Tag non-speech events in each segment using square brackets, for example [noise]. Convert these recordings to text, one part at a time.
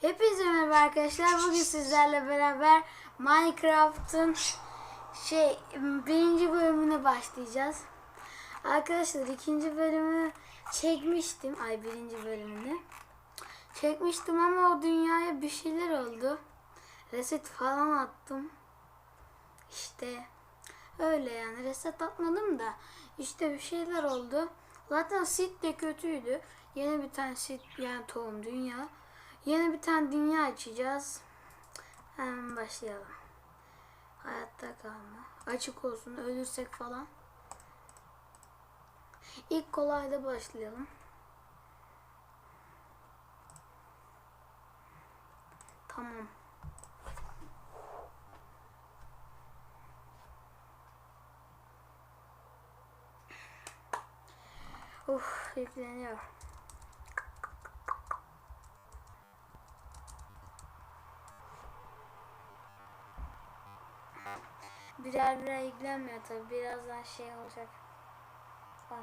Hepinize merhaba arkadaşlar. Bugün sizlerle beraber Minecraft'ın şey birinci bölümüne başlayacağız. Arkadaşlar ikinci bölümü çekmiştim. Ay birinci bölümünü. Çekmiştim ama o dünyaya bir şeyler oldu. Reset falan attım. İşte öyle yani reset atmadım da işte bir şeyler oldu. Zaten sit de kötüydü. Yeni bir tane sit yani tohum dünya. Yeni bir tane dünya açacağız. Hemen başlayalım. Hayatta kalma. Açık olsun ölürsek falan. İlk kolayda başlayalım. Tamam. Uf yükleniyor. Birer birer yüklenmiyor tabi birazdan şey olacak. 12,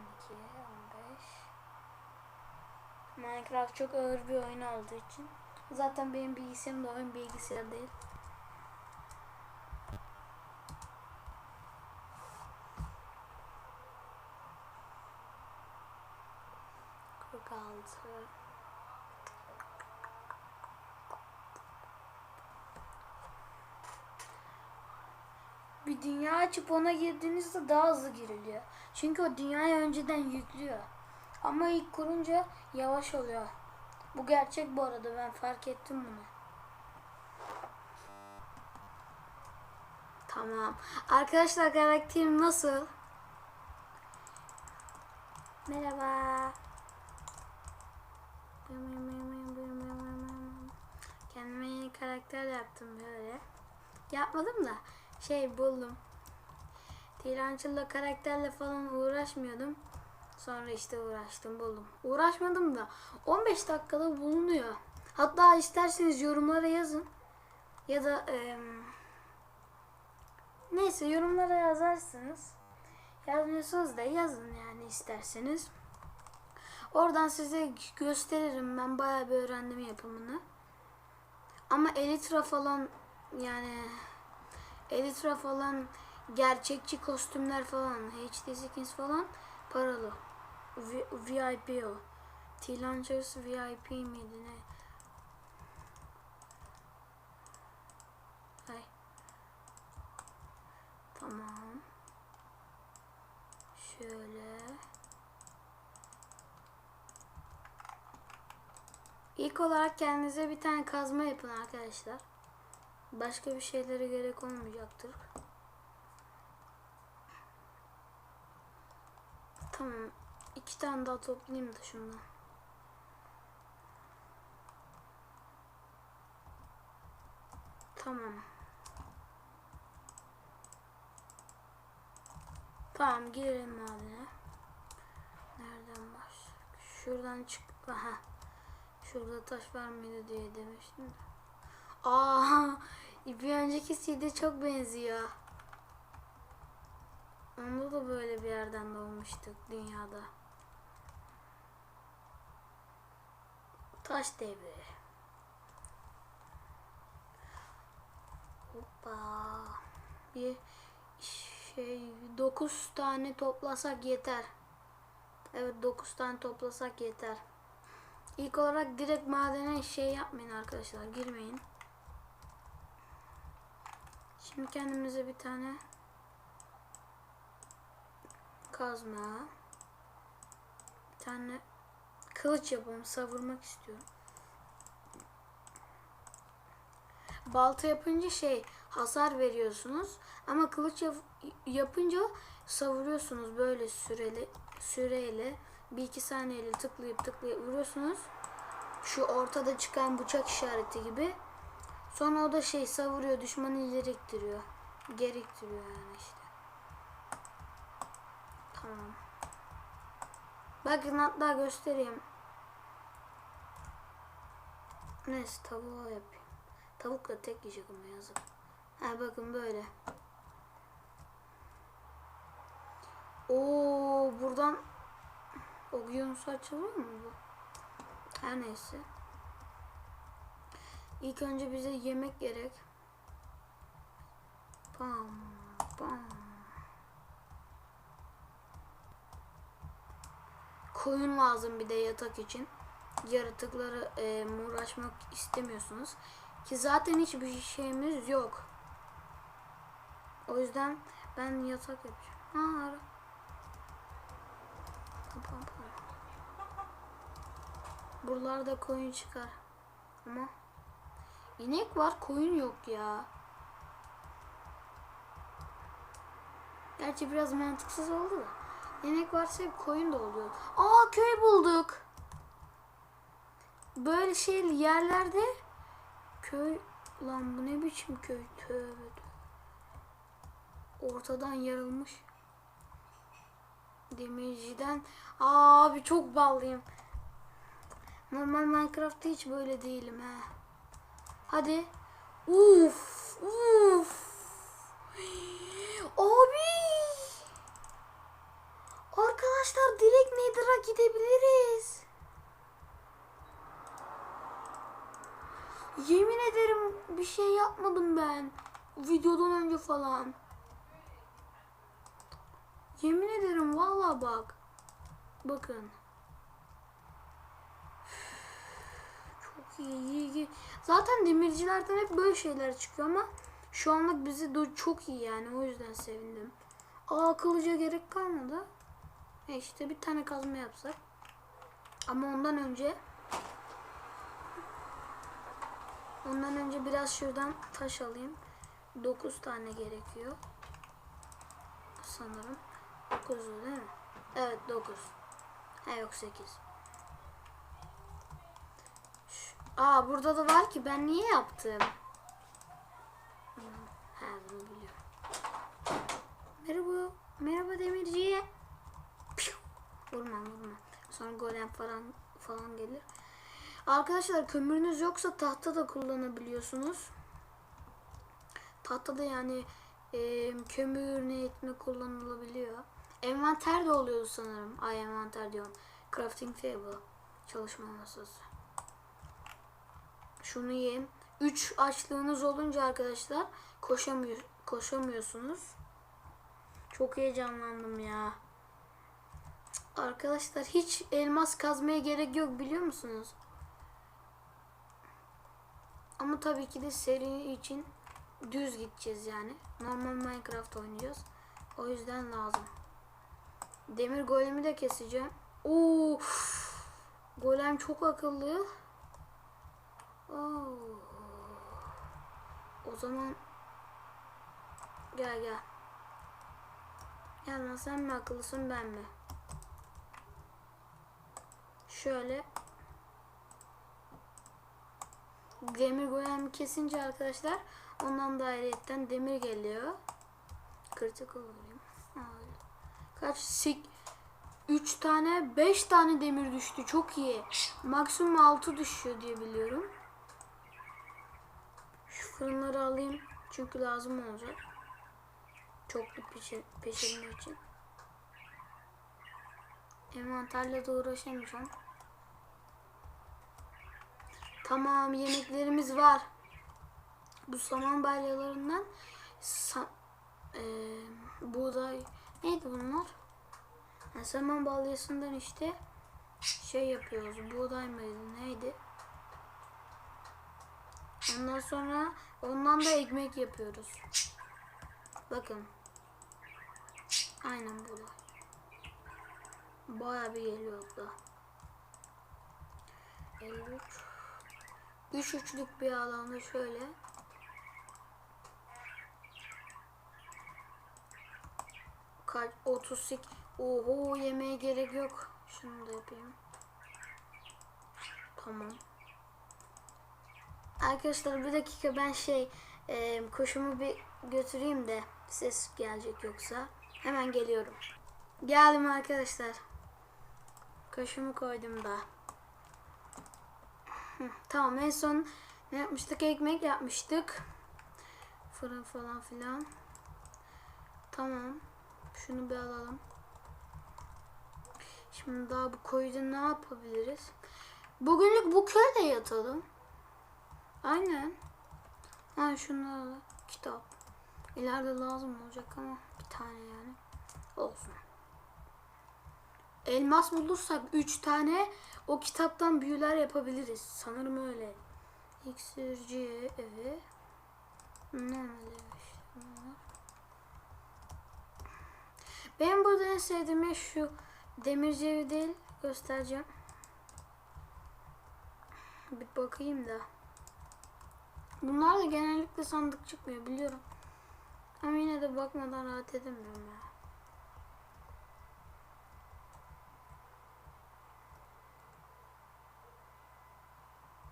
15. Minecraft çok ağır bir oyun olduğu için. Zaten benim bilgisayarım da oyun bilgisayarı değil. Kırk altı. Bir dünya açıp ona girdiğinizde daha hızlı giriliyor. Çünkü o dünyayı önceden yüklüyor. Ama ilk kurunca yavaş oluyor. Bu gerçek bu arada ben fark ettim bunu. Tamam. Arkadaşlar karakterim nasıl? Merhaba. Kendime yeni karakter yaptım böyle. Yapmadım da şey buldum. Tirancı'la karakterle falan uğraşmıyordum. Sonra işte uğraştım buldum. Uğraşmadım da 15 dakikada bulunuyor. Hatta isterseniz yorumlara yazın. Ya da eee, neyse yorumlara yazarsınız. Yazmıyorsunuz da yazın yani isterseniz. Oradan size gösteririm. Ben bayağı bir öğrendim yapımını. Ama Elytra falan yani Elytra falan gerçekçi kostümler falan HD skins falan paralı. V- VIP o. T-Launchers VIP miydi ne? Ay. Tamam. Şöyle. İlk olarak kendinize bir tane kazma yapın arkadaşlar. Başka bir şeylere gerek olmayacaktır. Tamam. iki tane daha toplayayım da şundan. Tamam. Tamam girelim madene. Nereden baş? Şuradan çık. Aha. Şurada taş var mıydı diye demiştim de. Aa, bir önceki CD çok benziyor. Onda da böyle bir yerden doğmuştuk dünyada. Taş devri. Hoppa. Bir şey 9 tane toplasak yeter. Evet 9 tane toplasak yeter. İlk olarak direkt madene şey yapmayın arkadaşlar. Girmeyin. Şimdi kendimize bir tane kazma, bir tane kılıç yapalım. Savurmak istiyorum. Balta yapınca şey hasar veriyorsunuz ama kılıç yap- yapınca savuruyorsunuz böyle süreli süreyle bir iki saniyeyle tıklayıp tıklayıp vuruyorsunuz. Şu ortada çıkan bıçak işareti gibi. Sonra o da şey savuruyor düşmanı ileri ittiriyor. Geri ittiriyor yani işte. Tamam. Bakın hatta göstereyim. Neyse tavuğu yapayım. Tavukla tek yiyecek ama yazık. Ha bakın böyle. Oo buradan okyanus açılır mı bu? Her neyse. İlk önce bize yemek gerek. Pam pam. Koyun lazım bir de yatak için. Yaratıkları e, uğraşmak istemiyorsunuz. Ki zaten hiçbir şeyimiz yok. O yüzden ben yatak yapacağım. Ha ara. Buralarda koyun çıkar. Ama inek var koyun yok ya. Gerçi biraz mantıksız oldu da. İnek varsa hep koyun da oluyor. Aa köy bulduk. Böyle şey yerlerde köy lan bu ne biçim köy tövbe. Ortadan yarılmış. Demirciden abi çok ballıyım. Normal Minecraft'ta hiç böyle değilim ha. Hadi. Uf, uf. Abi. Arkadaşlar direkt Nether'a gidebiliriz. Yemin ederim bir şey yapmadım ben. Videodan önce falan. Yemin ederim valla bak. Bakın. Zaten demircilerden hep böyle şeyler çıkıyor ama şu anlık bizi çok iyi yani o yüzden sevindim. Aa kılıca gerek kalmadı. E işte bir tane kazma yapsak. Ama ondan önce ondan önce biraz şuradan taş alayım. 9 tane gerekiyor. Sanırım. 9 değil mi? Evet 9. Ha yok 8. Aa burada da var ki ben niye yaptım? Ha bunu biliyorum. Merhaba. Merhaba demirci. Piu. Vurma vurma. Sonra golem falan falan gelir. Arkadaşlar kömürünüz yoksa tahta da kullanabiliyorsunuz. Tahta da yani e, kömür niyetine kullanılabiliyor. Envanter de oluyor sanırım. Ay envanter diyorum. Crafting table. Çalışma masası. Şunu yiyeyim. 3 açlığınız olunca arkadaşlar koşamıyor, koşamıyorsunuz. Çok heyecanlandım ya. Arkadaşlar hiç elmas kazmaya gerek yok biliyor musunuz? Ama tabii ki de seri için düz gideceğiz yani. Normal Minecraft oynayacağız. O yüzden lazım. Demir golemi de keseceğim. Oo! Golem çok akıllı. Oo. O zaman gel gel. Gel lan sen mi akıllısın ben mi? Şöyle demir golem kesince arkadaşlar ondan da ayrıyetten demir geliyor. Kritik olayım. Kaç? Sik 3 tane 5 tane demir düştü. Çok iyi. Maksimum 6 düşüyor diye biliyorum. Fırınları alayım. Çünkü lazım olacak. Çoklu pişir, pişirme için. Envanterle de uğraşamayacağım. Tamam yemeklerimiz var. Bu saman balyalarından sa eee, buğday neydi bunlar? Ha, saman balyasından işte şey yapıyoruz. Buğday mıydı neydi? Ondan sonra ondan da ekmek yapıyoruz. Bakın. Aynen buğday. Bayağı bir geliyor da. 53 3 üçlük bir alanda şöyle. Kaç 38 Oho yemeğe gerek yok. Şunu da yapayım. Tamam. Arkadaşlar bir dakika ben şey e, kuşumu bir götüreyim de ses gelecek yoksa. Hemen geliyorum. Geldim arkadaşlar. Kuşumu koydum da. Tamam en son ne yapmıştık? Ekmek yapmıştık. Fırın falan filan. Tamam. Şunu bir alalım. Şimdi daha bu koyuda ne yapabiliriz? Bugünlük bu köyde yatalım. Aynen. Ha şunlar da kitap. İleride lazım olacak ama bir tane yani. Olsun. Elmas bulursak 3 tane o kitaptan büyüler yapabiliriz. Sanırım öyle. İksirci evi. İşte bunlar. Benim burada en sevdiğim ev şu demirci evi değil. Göstereceğim. Bir bakayım da. Bunlar da genellikle sandık çıkmıyor biliyorum. Ama yine de bakmadan rahat edemiyorum ya.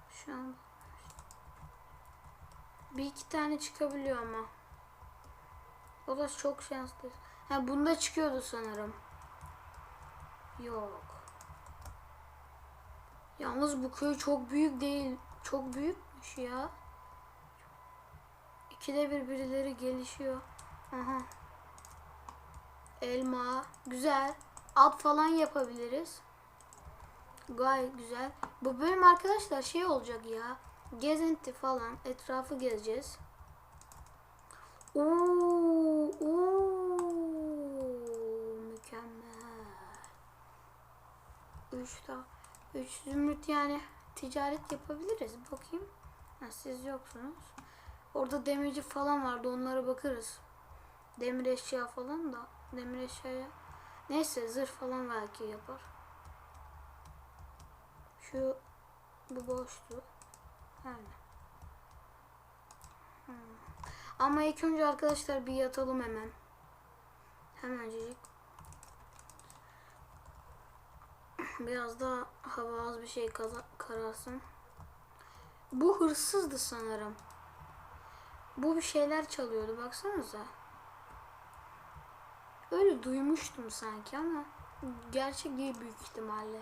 Şu an bir iki tane çıkabiliyor ama. O da çok şanslı. Ha bunda çıkıyordu sanırım. Yok. Yalnız bu köy çok büyük değil. Çok büyükmüş ya. İkide bir birileri gelişiyor. Aha. Elma. Güzel. At falan yapabiliriz. Gayet güzel. Bu bölüm arkadaşlar şey olacak ya. Gezinti falan. Etrafı gezeceğiz. Oo, mükemmel. Üç daha. Üç zümrüt yani ticaret yapabiliriz. Bakayım. Ha, siz yoksunuz. Orada demirci falan vardı. Onlara bakarız. Demir eşya falan da. Demir eşyaya. Neyse zırh falan belki yapar. Şu bu boştu. Öyle. Hmm. Ama ilk önce arkadaşlar bir yatalım hemen. Hemencik. [clears throat] Biraz daha hava az bir şey kararsın. Bu hırsızdı sanırım. Bu bir şeyler çalıyordu baksanıza. Öyle duymuştum sanki ama gerçek değil büyük ihtimalle.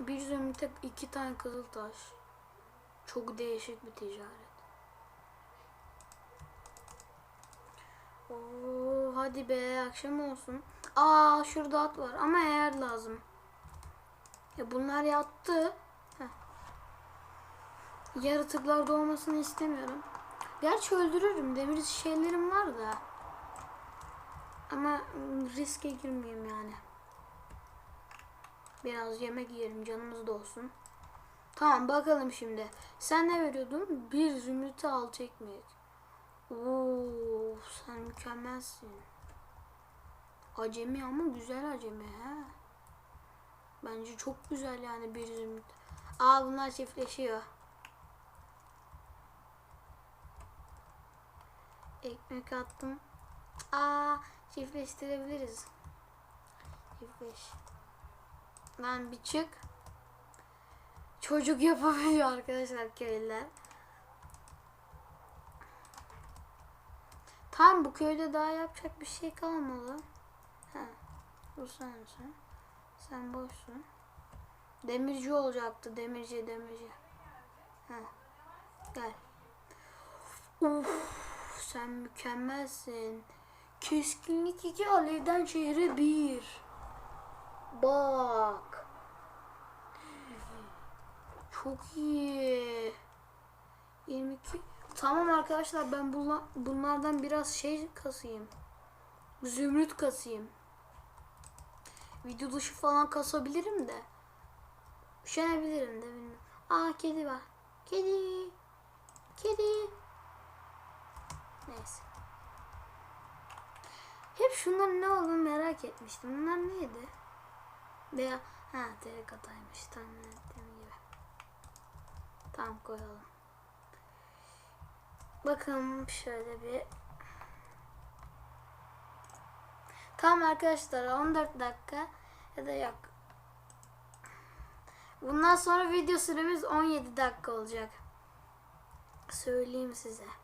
Bir zümrüte iki tane kızıl taş. Çok değişik bir ticaret. Oo, hadi be akşam olsun. Aa şurada at var ama eğer lazım. Ya bunlar yattı. Heh. Yaratıklar doğmasını istemiyorum. Gerçi öldürürüm. Demir şeylerim var da. Ama riske girmeyeyim yani. Biraz yemek yiyelim canımız da olsun. Tamam bakalım şimdi. Sen ne veriyordun? Bir zümrüte altı ekmek. Oo, sen mükemmelsin. Acemi ama güzel acemi he. Bence çok güzel yani bir zümrüt. Aa bunlar çiftleşiyor. Ekmek attım. Aa çiftleştirebiliriz. Çiftleş. Lan bir çık. Çocuk yapabiliyor arkadaşlar köylüler. Tam bu köyde daha yapacak bir şey kalmadı. Ha, bu sensin. Sen boşsun. Demirci olacaktı. Demirci, demirci. Ha, gel. Uf, sen mükemmelsin. Keskinlik iki alevden şehre bir. Bak. Çok iyi. 22. Tamam arkadaşlar ben bunla- bunlardan biraz şey kasayım. Zümrüt kasayım. Video dışı falan kasabilirim de. Üşenebilirim de bilmiyorum. Aa kedi var. Kedi. Kedi. Neyse. Hep şunların ne olduğunu merak etmiştim. Bunlar neydi? Veya ha terakataymış. Tahmin ettiğim gibi. Tamam koyalım. Bakın şöyle bir. Tamam arkadaşlar 14 dakika ya da yok. Bundan sonra video süremiz 17 dakika olacak. Söyleyeyim size.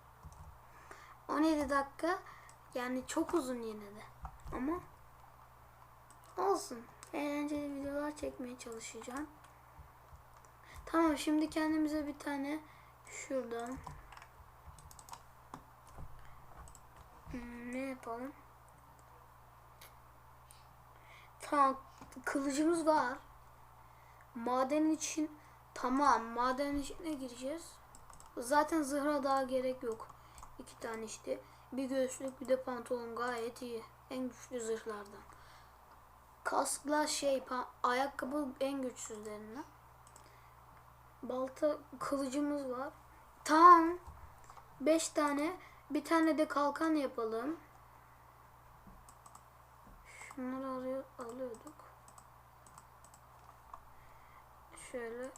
17 dakika yani çok uzun yine de. Ama olsun. Eğlenceli videolar çekmeye çalışacağım. Tamam şimdi kendimize bir tane şuradan ne yapalım? Tamam kılıcımız var. Maden için Tamam maden işine gireceğiz. Zaten zırha daha gerek yok. İki tane işte. Bir göğüslük bir de pantolon gayet iyi. En güçlü zırhlardan. Kaskla şey ayakkabı en güçsüzlerinden. Balta kılıcımız var. Tamam. Beş tane. Bir tane de kalkan yapalım. Şunları alıyor, alıyorduk. Şöyle.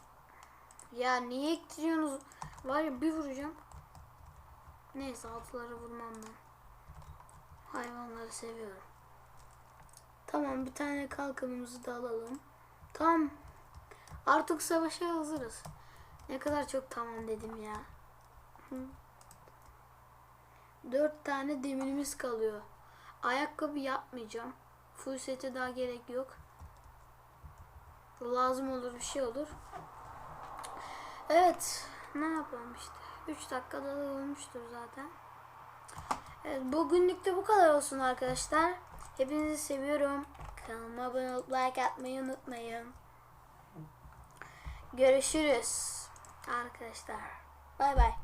Ya niye ittiriyorsunuz? Var ya bir vuracağım. Neyse altılara vurmam ben. Hayvanları seviyorum. Tamam bir tane kalkanımızı da alalım. Tamam. Artık savaşa hazırız. Ne kadar çok tamam dedim ya. Dört tane demirimiz kalıyor. Ayakkabı yapmayacağım. Full sete daha gerek yok. Lazım olur bir şey olur. Evet. Ne yapalım işte. 3 dakikada da olmuştur zaten. Evet, bugünlük de bu kadar olsun arkadaşlar. Hepinizi seviyorum. Kanalıma abone olup like atmayı unutmayın. Görüşürüz arkadaşlar. Bay bay.